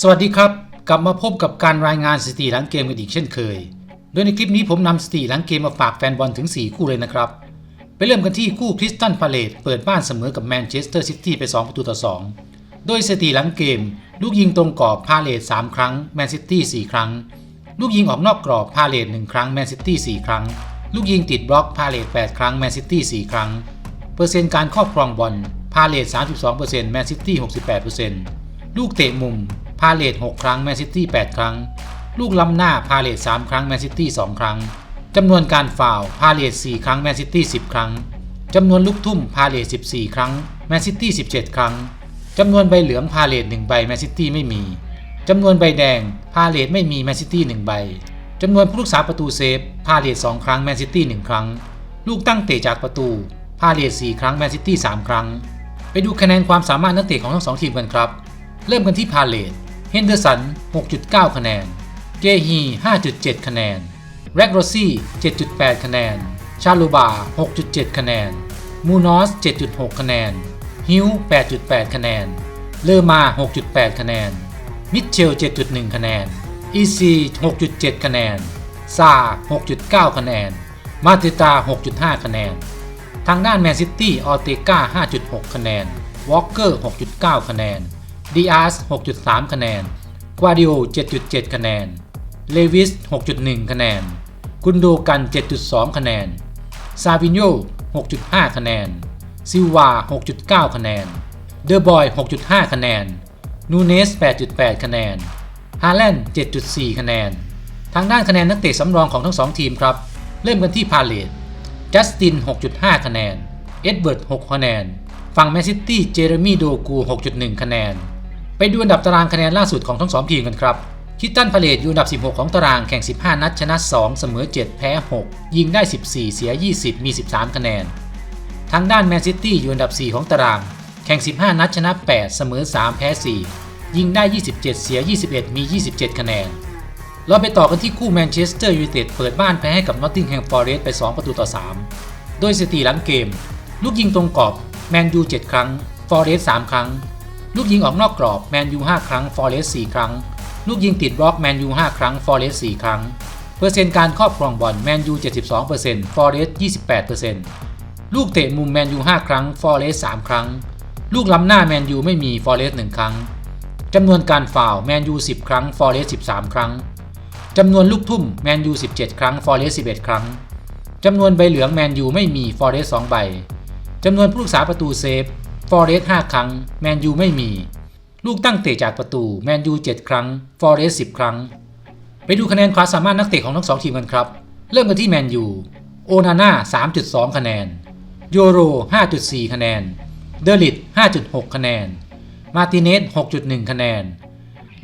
สวัสดีครับ กลับมาพบกับการรายงานสถิติหลังเกมกันอีกเช่นเคย โดยในคลิปนี้ผมนำสถิติหลังเกมมาฝากแฟนบอลถึง 4 คู่เลยนะครับ ไปเริ่มกันที่คู่คริสตันพาเลตเปิดบ้านเสมอกับแมนเชสเตอร์ซิตี้ไป 2 ประตูต่อ 2 โดยสถิติหลังเกม ลูกยิงตรงกรอบพาเลต3ครั้งแมนซิตี้4ครั้ง ลูกยิงออกนอกกรอบพาเลต1ครั้งแมนซิตี้4ครั้ง ลูกยิงติดบล็อกพาเลต8ครั้งแมนซิตี้4ครั้ง เปอร์เซ็นต์การครอบครองบอลพาเลต32%แมนซิตี้68%ลูกเตะมุม พาเลต6ครั้งแมนซิตี้8ครั้ง ลูกล้ำหน้าพาเลต3ครั้งแมนซิตี้2ครั้งจำนวนการฟาวพาเลต4ครั้งแมนซิตี้10 ครั้งจำนวนลูกทุ่มพาเลต14 ครั้งแมนซิตี้17 ครั้งจำนวนใบเหลืองพาเลต1ใบแมนซิตี้ไม่มีจำนวนใบแดงพาเลตไม่มีแมนซิตี้1ใบจำนวนผู้รักษาประตูเซฟพาเลต2ครั้งแมนซิตี้1ครั้ง ลูกตั้งเตะจากประตูพาเลต4ครั้งแมนซิตี้3ครั้ง ไปดูคะแนนความสามารถนักเตะของทั้งสองทีมกันครับ เริ่มกันที่พาเลต เฮนเดอร์สัน 6.9 คะแนนเจฮี 5.7 คะแนน แร็กโรซี่ 7.8 คะแนน ชาลูบา 6.7 คะแนน มูนอส 7.6 คะแนน ฮิว 8.8 คะแนน เลอมา 6.8 คะแนน มิเชล 7.1 คะแนน อีซี 6.7 คะแนน ซา 6.9 คะแนน มาติตา 6.5 คะแนน ทางด้านแมนซิตี้ ออเตกา5.6 คะแนน วอลเกอร์ 6.9 คะแนน ดีอาร์ส6.3 คะแนน กวาดิโอ 7.7 คะแนน เลวิส 6.1 คะแนน กุนโดกัน 7.2 คะแนน ซาวินโย 6.5 คะแนน ซิลวา 6.9 คะแนน เดอร์บอย 6.5 คะแนน นูเนส 8.8 คะแนน ฮาแลนด์ 7.4 คะแนน ทางด้านคะแนนนักเตะสำรองของทั้ง2ทีมครับ เริ่มกันที่พาเลตจัสติน 6.5 คะแนน เอ็ดเบิร์ด 6 คะแนน ฝั่งแมนซิตี้ เจเรมีโดกู 6.1 คะแนน ไปดูอันดับตารางคะแนนล่าสุดของทั้ง2ทีมกันครับคิตตันพาเลตอยู่อันดับ 16 ของตารางแข่ง 15 นัดชนะ 2 เสมอ 7 แพ้ 6 ยิงได้ 14 เสีย 20 มี 13 คะแนน ทางด้านแมนซิตี้อยู่อันดับ 4 ของตาราง แข่ง 15 นัดชนะ 8 เสมอ 3 แพ้ 4 ยิงได้ 27 เสีย 21 มี 27 คะแนน เราไปต่อกันที่คู่แมนเชสเตอร์ยูไนเต็ดเปิดบ้านแพ้ให้กับนอตติงแฮมฟอร์เรสต์ไป 2 ประตูต่อ 3 โดยสถิติหลังเกม ลูกยิงตรงกรอบแมนยู 7 ครั้ง ฟอร์เรสต์ 3 ครั้ง ลูกยิงออกนอกกรอบแมนยู5ครั้งฟอร์เรสต์4ครั้ง ลูกยิงติดบล็อกแมนยู5ครั้งฟอร์เรสต์4ครั้ง เปอร์เซ็นต์การครอบครองบอลแมนยู72%ฟอร์เรสต์28%ลูกเตะมุมแมนยู5ครั้งฟอร์เรสต์3ครั้ง ลูกล้ำหน้าแมนยูไม่มีฟอร์เรสต์1ครั้งจำนวนการฟาวแมนยู10 ครั้งฟอร์เรสต์13 ครั้งจำนวนลูกทุ่มแมนยู17 ครั้งฟอร์เรสต์11 ครั้งจำนวนใบเหลืองแมนยูไม่มีฟอร์เรสต์2ใบจำนวนผู้รักษาประตูเซฟ ฟอร์เรสต์5ครั้ง แมนยูไม่มี ลูกตั้งเตะจากประตู แมนยู 7 ครั้ง ฟอร์เรสต์10 ครั้ง ไปดูคะแนนความสามารถนักเตะของทั้งสองทีมกันครับ เริ่มกันที่แมนยู โอนาน่า 3.2 คะแนน โยโร 5.4 คะแนน เดลิต 5.6 คะแนน มาติเนส 6.1 คะแนน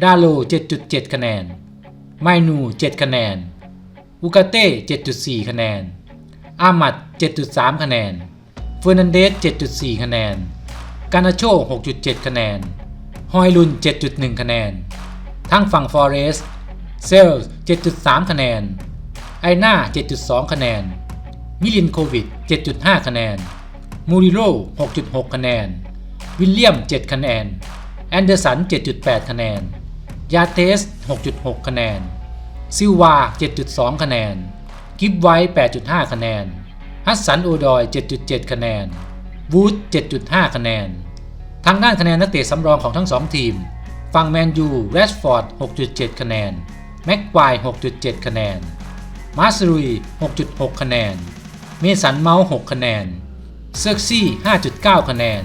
ดาโล 7.7 คะแนน ไมนู 7 คะแนน อูกาเต้ 7.4 คะแนน อามัด 7.3 คะแนนเฟอร์นันเดส 7.4 คะแนน กานาโช 6.7 คะแนน ฮอยลุน 7.1 คะแนนทางฝั่งฟอเรสต์เซลส์7.3 คะแนน ไอน่า 7.2 คะแนน มิลินโควิด 7.5 คะแนน มูริโร6.6 คะแนน วิลเลียม 7 คะแนน แอนเดอร์สัน 7.8 คะแนน ยาเทส 6.6 คะแนน ซิลวา 7.2 คะแนน กิฟไว้8.5 คะแนน ฮัสสันโอดอย 7.7 คะแนน วูด7.5 คะแนน ทางด้านคะแนนนักเตะสำรองของทั้ง 2 ทีม ฝั่งแมนยูแรชฟอร์ด 6.7 คะแนน แม็กควาย 6.7 คะแนน มาสรุย 6.6 คะแนน เมสันเมาส์6คะแนน เซอร์ซี่ 5.9 คะแนน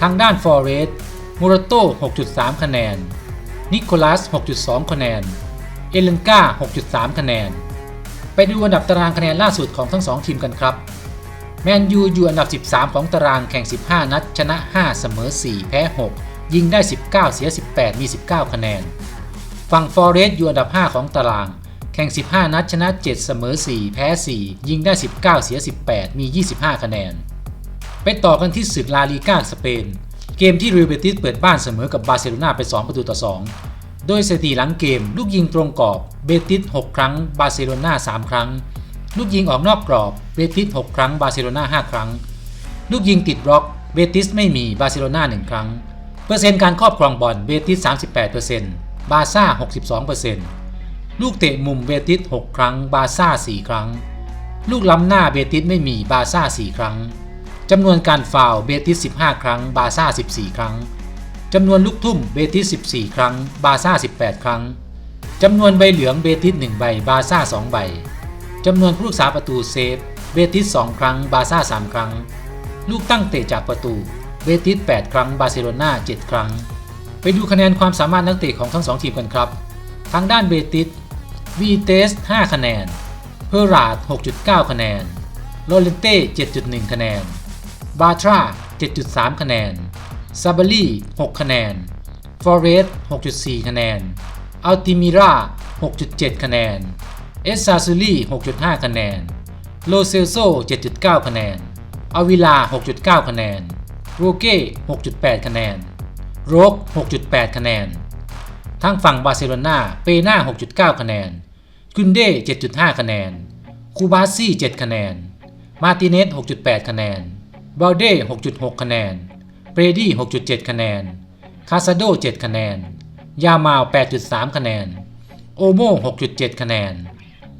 ทางด้านฟอร์เรสต์มูรโต้ 6.3 คะแนน นิโคลัส 6.2 คะแนน เอเลนกา6.3 คะแนน ไปดูอันดับตารางคะแนนล่าสุดของทั้ง 2 ทีมกันครับ แมนยูอยู่อันดับ 13 ของตารางแข่ง 15 นัด ชนะ 5 เสมอ 4 แพ้ 6 ยิงได้ 19 เสีย 18 มี 19 คะแนน ฝั่งฟอร์เรสต์อยู่อันดับ 5 ของตาราง แข่ง 15 นัด ชนะ 7 เสมอ 4 แพ้ 4 ยิงได้ 19 เสีย 18 มี 25 คะแนน ไปต่อกันที่ศึกลาลีกาสเปน เกมที่เรอัลเบติสเปิดบ้านเสมอกับบาร์เซโลนาไป 2 ประตูต่อ 2 โดยสถิติหลังเกม ลูกยิงตรงกรอบ เบติส 6 ครั้ง บาร์เซโลนา 3 ครั้ง ลูกยิงออกนอกกรอบเบติส6 ครั้ง บาร์เซโลนา5ครั้ง ลูกยิงติดบล็อกเบติสไม่มี บาร์เซโลนา1ครั้ง เปอร์เซ็นต์การครอบครองบอลเบติส38%บาซ่า62%ลูกเตะมุมเบติส6 ครั้ง บาซ่า4ครั้ง ลูกล้ำหน้าเบติสไม่มี บาซ่า4ครั้งจำนวนการฟาวเบติส15 ครั้ง บาซ่า14 ครั้งจำนวนลูกทุ่มเบติส14 ครั้ง บาซ่า18 ครั้งจำนวนใบเหลืองเบติส1ใบ บาซ่า2ใบ จำนวนผู้รักษาประตูเซฟเบติส 2 ครั้ง บาซ่า 3 ครั้ง ลูกตั้งเตะจากประตู เบติส 8 ครั้ง บาร์เซโลนา 7 ครั้ง ไปดูคะแนนความสามารถนักเตะของทั้ง 2 ทีมกันครับ ทางด้านเบติส วีเตส 5 คะแนน เพอราด 6.9 คะแนนโรเลนเต้ 7.1 คะแนน บาทรา 7.3 คะแนน ซาบารี6 คะแนน ฟอเรส6.4 คะแนน อัลติมิรา 6.7 คะแนน เอสซาซูรี6.5 คะแนน โลเซลโซ 7.9 คะแนน อาวิลา 6.9 คะแนน โรเก้ 6.8 คะแนน โรก 6.8 คะแนนทางฝั่งบาร์เซโลนาเปน่า 6.9 คะแนน กุนเด้ 7.5 คะแนน คูบาซี่ 7 คะแนน มาติเนส 6.8 คะแนนบาลเด้ 6.6 คะแนนเบรดี้ 6.7 คะแนน คาซาโด 7 คะแนน ยามาว 8.3 คะแนน โอโม6.7 คะแนน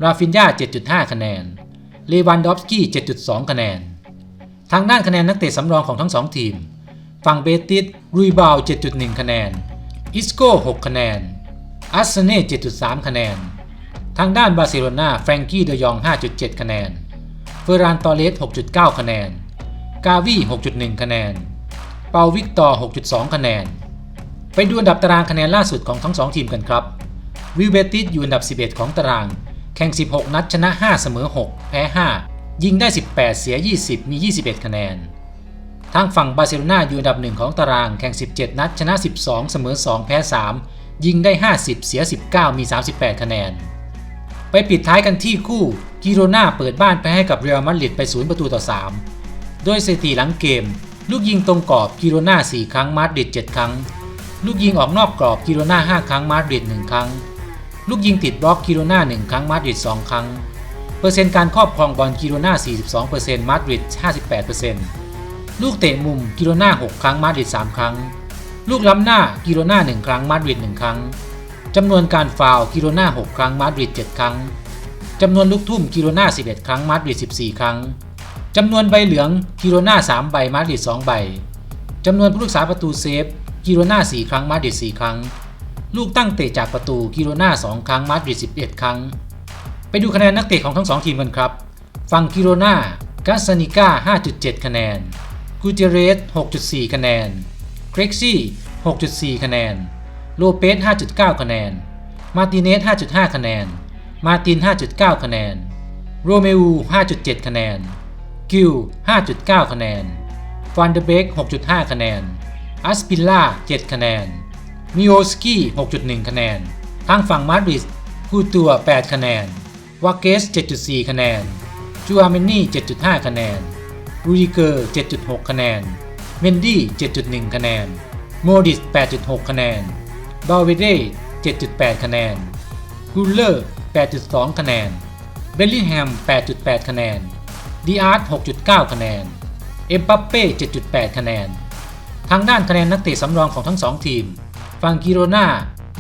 ราฟินยา 7.5 คะแนน เลวันดอฟสกี้ 7.2 คะแนน ทางด้านคะแนนนักเตะสำรองของทั้ง 2 ทีม ฝั่งเบติสรุยบาว 7.1 คะแนน อิสโก้ 6 คะแนนอัสเซเน่ 7.3 คะแนน ทางด้านบาร์เซโลนาแฟรงกี้เดยอง 5.7 คะแนน เฟอร์รานตอเลส 6.9 คะแนน กาวี 6.1 คะแนน เปาวิกตอร์ 6.2 คะแนน ไปดูอันดับตารางคะแนนล่าสุดของทั้ง 2 ทีมกันครับ วิลเบติสอยู่อันดับ 11 ของตาราง ข่ง 16 นัดชนะ 5 เสมอ 6 แพ้ 5 ยิงได้ 18 เสีย 20 มี 21 คะแนน ทางฝั่งบาร์เซโลนาอยู่อันดับ1ของตาราง แข่ง 17 นัดชนะ 12 เสมอ 2 แพ้ 3 ยิงได้ 50 เสีย 19 มี 38 คะแนน ไปปิดท้ายกันที่คู่กิโรนาเปิดบ้านไปให้กับเรอัลมาดริดไป 0 ประตูต่อ 3 โดยสถิติหลังเกม ลูกยิงตรงกรอบกิโรนา4ครั้งมาดริด7ครั้ง ลูกยิงออกนอกกรอบกิโรนา5ครั้งมาดริด1ครั้ง ลูกยิงติดบล็อกกิโรนา1ครั้งมาดริด2 ครั้ง เปอร์เซ็นต์การครอบครองบอลกิโรนา42%มาดริด58%ลูกเตะมุมกิโรนา6 ครั้งมาดริด3 ครั้ง ลูกล้ำหน้ากิโรนา1 ครั้งมาดริด1 ครั้งจำนวนการฟาวกิโรนา6 ครั้งมาดริด7 ครั้งจำนวนลูกทุ่มกิโรนา11 ครั้งมาดริด14 ครั้งจำนวนใบเหลืองกิโรนา3ใบมาดริด2ใบจำนวนผู้รักษาประตูเซฟกิโรนา4ครั้งมาดริด4ครั้ง ลูกตั้งเตะจากประตูกิโรนา2 ครั้ง มาดริด11 ครั้ง ไปดูคะแนนนักเตะของทั้ง 2 ทีมกันครับ ฝั่งกิโรนากาซานิก้า5.7 คะแนน กูเจเรส 6.4 คะแนนเคร็กซี่ 6.4 คะแนน โลเปส 5.9 คะแนน มาติเนส 5.5 คะแนน มาติน 5.9 คะแนน โรเมอู 5.7 คะแนน กิล 5.9 คะแนนฟันเดเบก 6.5 คะแนน อัสปิลล่า 7 คะแนน มิโอสกี้ 6.1 คะแนน ทางฝั่งมาดริดคูตัว 8 คะแนน วาเกส 7.4 คะแนน จูอาเมนนี่ 7.5 คะแนน รูดิเกอร์ 7.6 คะแนน เมนดี้ 7.1 คะแนน โมดิส 8.6 คะแนน บาเวเด้ 7.8 คะแนนกูลเลอร์ 8.2 คะแนน เบลลิแฮม 8.8 คะแนน ดีอาร์ต 6.9 คะแนน เอ็มปัปเป้ 7.8 คะแนน ทางด้านคะแนนนักเตะสำรองของทั้ง 2 ทีม ฟังกิโรนา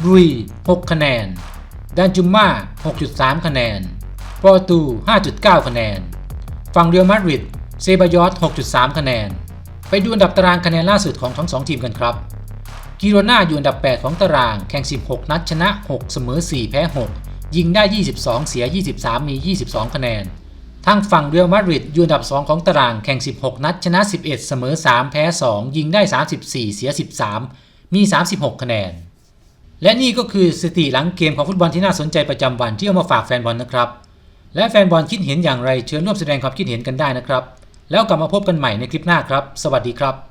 รุย 6 คะแนน ดันจุมมา 6.3 คะแนน ปอร์ตู 5.9 คะแนน ฝั่งเรียวมาดริด เซบายอส 6.3 คะแนน ไปดูอันดับตารางคะแนนล่าสุดของทั้ง2ทีมกันครับ กิโรนาอยู่อันดับ 8 ของตาราง แข่ง 16 นัดชนะ 6 เสมอ 4 แพ้ 6 ยิงได้ 22 เสีย 23 มี 22 คะแนน ทางฝั่งเรียวมาดริดอยู่อันดับ 2 ของตาราง แข่ง 16 นัดชนะ 11 เสมอ 3 แพ้ 2 ยิงได้ 34 เสีย 13 มี 36 คะแนน และนี่ก็คือสติหลังเกมของฟุตบอลที่น่าสนใจประจำวันที่เอามาฝากแฟนบอลนะครับ และแฟนบอลคิดเห็นอย่างไรเชิญร่วมแสดงความคิดเห็นกันได้นะครับ แล้วกลับมาพบกันใหม่ในคลิปหน้าครับ สวัสดีครับ